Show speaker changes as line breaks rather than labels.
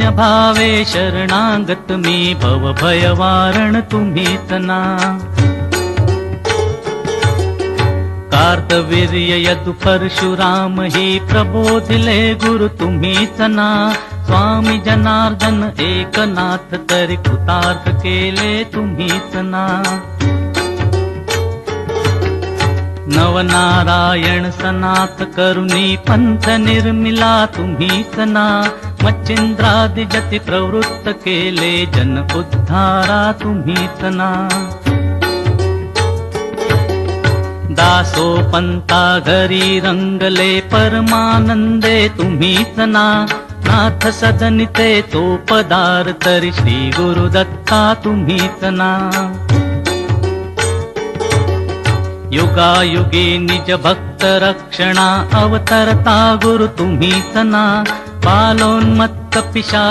भावे शरणागत मी भव भयवारण तुम्ही तना. कार्तवीर्य यदु परशुराम ही प्रबोधिले गुरु तुम्ही तना. स्वामी जनार्दन एकनाथ तरी कृतार्थ केले तुम्ही तना. नवनारायण सनाथ करुणी पंथ निर्मिला तुम्ही तना. मच्छिंद्रादि जति प्रवृत्त केले जन उद्धारा तुम्ही तना दासो पंता घरी रंगले परमानंदे तुम्ही तना नाथ सदनिते तो पदार तरी श्री गुरुदत्ता तुम्हीच ना युगायुगी निज भक्त रक्षणा अवतरता गुरु तुम्ही तना పాలోన్మత్త పిశా